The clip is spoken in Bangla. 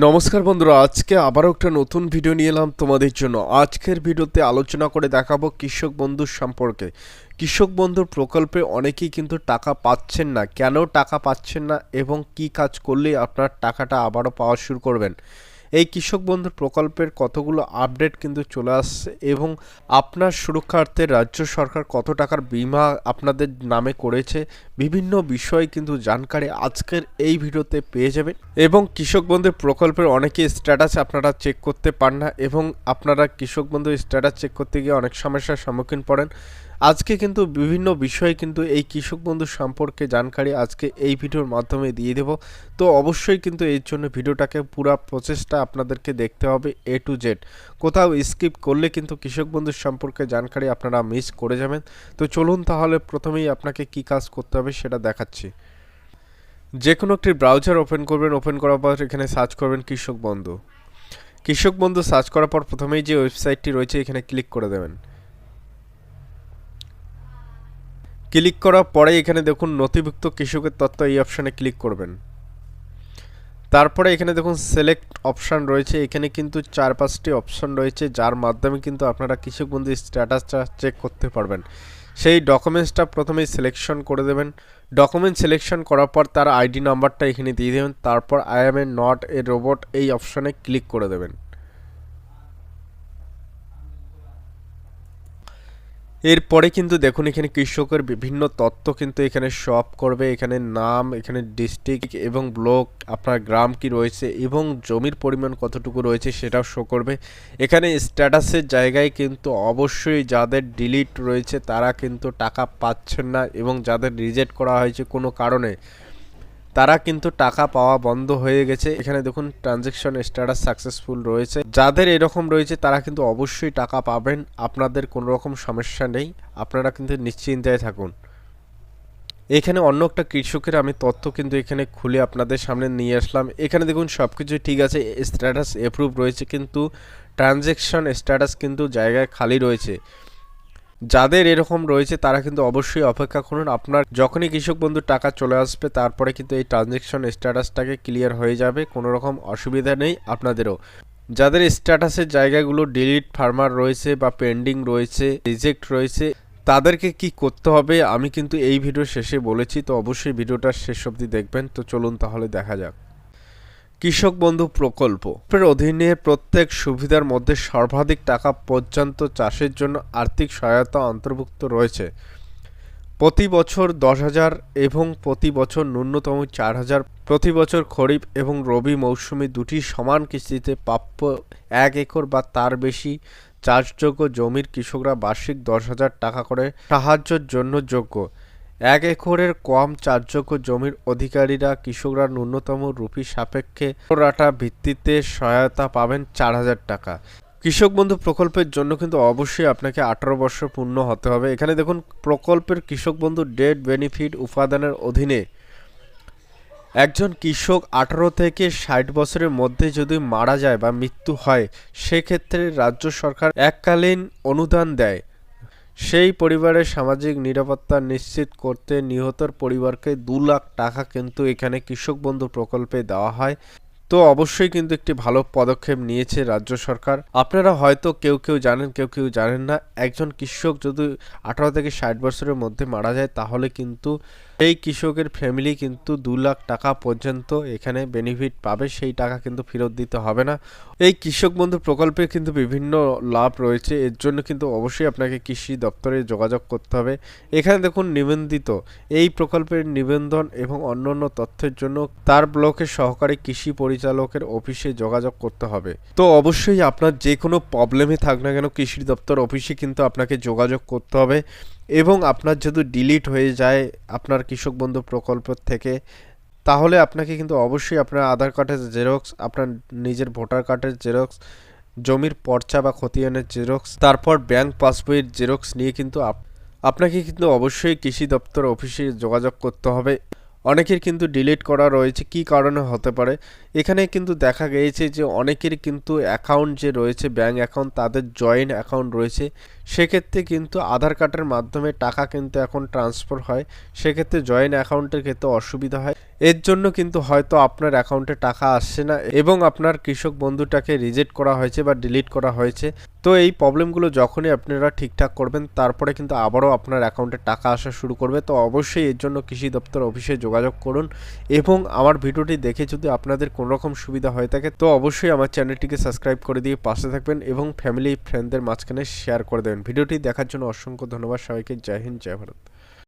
নমস্কার বন্ধুরা, আজকে আবারও একটা নতুন ভিডিও নিয়ে এলাম তোমাদের জন্য। আজকের ভিডিওতে আলোচনা করে দেখাবো কৃষক বন্ধুর সম্পর্কে। কৃষক বন্ধুর প্রকল্পে অনেকেই কিন্তু টাকা পাচ্ছেন না। কেন টাকা পাচ্ছেন না এবং কি কাজ করলে আপনার টাকাটা আবারও পাওয়া শুরু করবেন? এই কৃষক বন্ধুর প্রকল্পের কতগুলো আপডেট কিন্তু চলে আসছে এবং আপনার সুরক্ষার্থে রাজ্য সরকার কত টাকার বিমা আপনাদের নামে করেছে, বিভিন্ন বিষয় কিন্তু জানকারি আজকের এই ভিডিওতে পেয়ে যাবেন। এবং কৃষক বন্ধুর প্রকল্পের অনেকে স্ট্যাটাস আপনারা চেক করতে পান না এবং আপনারা কৃষক বন্ধুর স্ট্যাটাস চেক করতে গিয়ে অনেক সমস্যার সম্মুখীন পড়েন। আজকে কিন্তু বিভিন্ন বিষয়ে কিন্তু এই কৃষক বন্ধু সম্পর্কে জানকারি আজকে এই ভিডিওর মাধ্যমে দিয়ে দেব। তো অবশ্যই কিন্তু এর জন্য ভিডিওটাকে পুরো প্রচেষ্টা আপনাদেরকে দেখতে হবে এ টু জেড কোথাও স্কিপ করলে কিন্তু কৃষক বন্ধুর সম্পর্কে জানকারি আপনারা মিস করে যাবেন। তো চলুন তাহলে প্রথমেই আপনাকে কি কাজ করতে হবে সেটা দেখাচ্ছি। যে কোনো একটি ব্রাউজার ওপেন করবেন ওপেন করার পর এখানে সার্চ করবেন কৃষক বন্ধু। কৃষক বন্ধু সার্চ করার পর প্রথমেই যে ওয়েবসাইটটি রয়েছে এখানে ক্লিক করে দেবেন। ক্লিক করার পরে এখানে দেখুন নথিভুক্ত কৃষকের তথ্য এই অপশানে ক্লিক করবেন। তারপরে এখানে দেখুন সিলেক্ট অপশান রয়েছে। এখানে কিন্তু চার পাঁচটি অপশান রয়েছে, যার মাধ্যমে কিন্তু আপনারা কৃষক বন্ধু স্ট্যাটাসটা চেক করতে পারবেন। সেই ডকুমেন্টসটা প্রথমেই সিলেকশন করে দেবেন। ডকুমেন্ট সিলেকশন করার পর তার আইডি নাম্বারটা এখানে দিয়ে দেবেন। তারপর I am a not a robot এই অপশানে ক্লিক করে দেবেন। এরপরে কিন্তু দেখুন, এখানে কৃষকের বিভিন্ন তথ্য কিন্তু এখানে সব করবে। এখানে নাম, এখানে ডিস্ট্রিক্ট এবং ব্লক আপনার গ্রাম কি রয়েছে এবং জমির পরিমাণ কতটুকু রয়েছে সেটাও শো করবে। এখানে স্ট্যাটাসের জায়গায় কিন্তু অবশ্যই যাদের ডিলিট রয়েছে তারা কিন্তু টাকা পাচ্ছেন না এবং যাদের রিজেক্ট করা হয়েছে কোনো কারণে। তারা কিন্তু টাকা পাওয়া বন্ধ হয়ে গেছে। এখানে দেখুন ট্রানজেকশন স্ট্যাটাস সাকসেসফুল রয়েছে। যাদের এরকম রয়েছে, তারা কিন্তু অবশ্যই টাকা পাবেন। আপনাদের কোনো রকম সমস্যা নেই। আপনারা কিন্তু নিশ্চিন্তায় থাকুন। এখানে অন্য একটা কৃষকের আমি তথ্য কিন্তু এখানে খুলে আপনাদের সামনে নিয়ে আসলাম। এখানে দেখুন সব কিছু ঠিক আছে স্ট্যাটাস অ্যাপ্রুভ রয়েছে, কিন্তু ট্রানজেকশন স্ট্যাটাস কিন্তু জায়গায় খালি রয়েছে। যাদের এরকম রয়েছে, তারা কিন্তু অবশ্যই অপেক্ষা করুন। আপনার যখনই কৃষক বন্ধু টাকা চলে আসবে, তারপরে কিন্তু এই ট্রানজেকশন স্ট্যাটাসটাকে ক্লিয়ার হয়ে যাবে, কোনো রকম অসুবিধা নেই আপনাদেরও। যাদের স্ট্যাটাসের জায়গাগুলো ডিলিট ফার্মার রয়েছে বা পেন্ডিং রয়েছে রিজেক্ট রয়েছে, তাদেরকে কি করতে হবে? আমি কিন্তু এই ভিডিও শেষে বলেছি, তো অবশ্যই ভিডিওটা শেষ অবধি দেখবেন। তো চলুন তাহলে দেখা যাক। কৃষক বন্ধু প্রকল্প। এর অধীনে প্রত্যেক সুবিধার মধ্যে সর্বাধিক টাকা পর্যন্ত চাষের জন্য আর্থিক সহায়তা অন্তর্ভুক্ত রয়েছে। প্রতি বছর দশ হাজার এবং প্রতি বছর ন্যূনতম চার হাজার। প্রতি বছর খরিফ এবং রবি মৌসুমে দুটি সমান কিস্তিতে প্রাপ্য এক একর বা তার বেশি চাষযোগ্য জমির কৃষকরা বার্ষিক দশ হাজার টাকা করে সাহায্যের জন্য যোগ্য। এক একরের কম চাষযোগ্য জমির অধিকারীরা কৃষকরা ন্যূনতম রুপি সাপেক্ষে রাটা ভিত্তিতে সহায়তা পাবেন চার হাজার টাকা। কৃষক বন্ধু প্রকল্পের জন্য কিন্তু অবশ্যই আপনাকে আঠারো বছর পূর্ণ হতে হবে। এখানে দেখুন, প্রকল্পের কৃষক বন্ধু ডেট বেনিফিট উপাদানের অধীনে একজন কৃষক আঠারো থেকে ষাট বছরের মধ্যে যদি মারা যায় বা মৃত্যু হয়, সেক্ষেত্রে রাজ্য সরকার এককালীন অনুদান দেয়। সেই পরিবারের সামাজিক নিরাপত্তা নিশ্চিত করতে নিহতর পরিবারকে দু লাখ টাকা কিন্তু এখানে কৃষক বন্ধু প্রকল্পে দেওয়া হয়। তো অবশ্যই কিন্তু একটি ভালো পদক্ষেপ নিয়েছে রাজ্য সরকার। আপনারা হয়তো কেউ কেউ জানেন, কেউ কেউ জানেন না, একজন কৃষক যদি আঠারো থেকে ষাট বছরের মধ্যে মারা যায়, তাহলে কিন্তু এই কৃষকের ফ্যামিলি কিন্তু দু লাখ টাকা পর্যন্ত এখানে বেনিফিট পাবে, সেই টাকা কিন্তু ফেরত দিতে হবে না। এই কৃষক বন্ধু প্রকল্পে কিন্তু বিভিন্ন লাভ রয়েছে, এর জন্য কিন্তু অবশ্যই আপনাকে কৃষি দপ্তরে যোগাযোগ করতে হবে। এখানে দেখুন নিবন্ধিত এই প্রকল্পের নিবন্ধন এবং অন্যান্য তথ্যের জন্য তার ব্লকের সহকারী কৃষি পরিচালকের অফিসে যোগাযোগ করতে হবে। তো অবশ্যই আপনার যে কোনো প্রবলেমে থাক না কেন কৃষি দপ্তর অফিসে কিন্তু আপনাকে যোগাযোগ করতে হবে এবং আপনার যদি ডিলিট হয়ে যায় আপনার কৃষক বন্ধু প্রকল্প থেকে, তাহলে আপনাকে কিন্তু অবশ্যই আপনার আধার কার্ডের জেরক্স, আপনার নিজের ভোটার কার্ডের জেরক্স, জমির পর্চা বা খতিয়ানের জেরক্স, তারপর ব্যাংক পাসবইয়ের জেরক্স নিয়ে কিন্তু আপনাকে কিন্তু অবশ্যই কৃষি দপ্তর অফিসে যোগাযোগ করতে হবে। অনেকের কিন্তু ডিলিট করা রয়েছে, কি কারণে হতে পারে? এখানে কিন্তু দেখা গিয়েছে যে অনেকের কিন্তু অ্যাকাউন্ট যে রয়েছে ব্যাঙ্ক অ্যাকাউন্ট তাদের জয়েন্ট অ্যাকাউন্ট রয়েছে, সেক্ষেত্রে কিন্তু আধার কার্ডের মাধ্যমে টাকা কিন্তু এখন ট্রান্সফার হয়, সেক্ষেত্রে জয়েন্ট অ্যাকাউন্টের ক্ষেত্রে অসুবিধা হয়। এর জন্য কিন্তু হয়তো আপনার অ্যাকাউন্টে টাকা আসছে না এবং আপনার কৃষক বন্ধুটাকে রিজেক্ট করা হয়েছে বা ডিলিট করা হয়েছে। তো এই প্রবলেমগুলো যখনই আপনারা ঠিকঠাক করবেন, তারপরে কিন্তু আবারও আপনার অ্যাকাউন্টে টাকা আসা শুরু করবে। তো অবশ্যই এর জন্য কৃষি দপ্তর অফিসে যোগাযোগ করুন এবং আমার ভিডিওটি দেখে যদি আপনাদের কোনো রকম সুবিধা হয়ে থাকে, তো অবশ্যই আমার চ্যানেলটিকে সাবস্ক্রাইব করে দিয়ে পাশে থাকবেন এবং ফ্যামিলি ফ্রেন্ডদের মাঝখানে শেয়ার করে দেবেন। ভিডিওটি দেখার জন্য অসংখ্য ধন্যবাদ। সবাইকে জয় হিন্দ, জয় ভারত।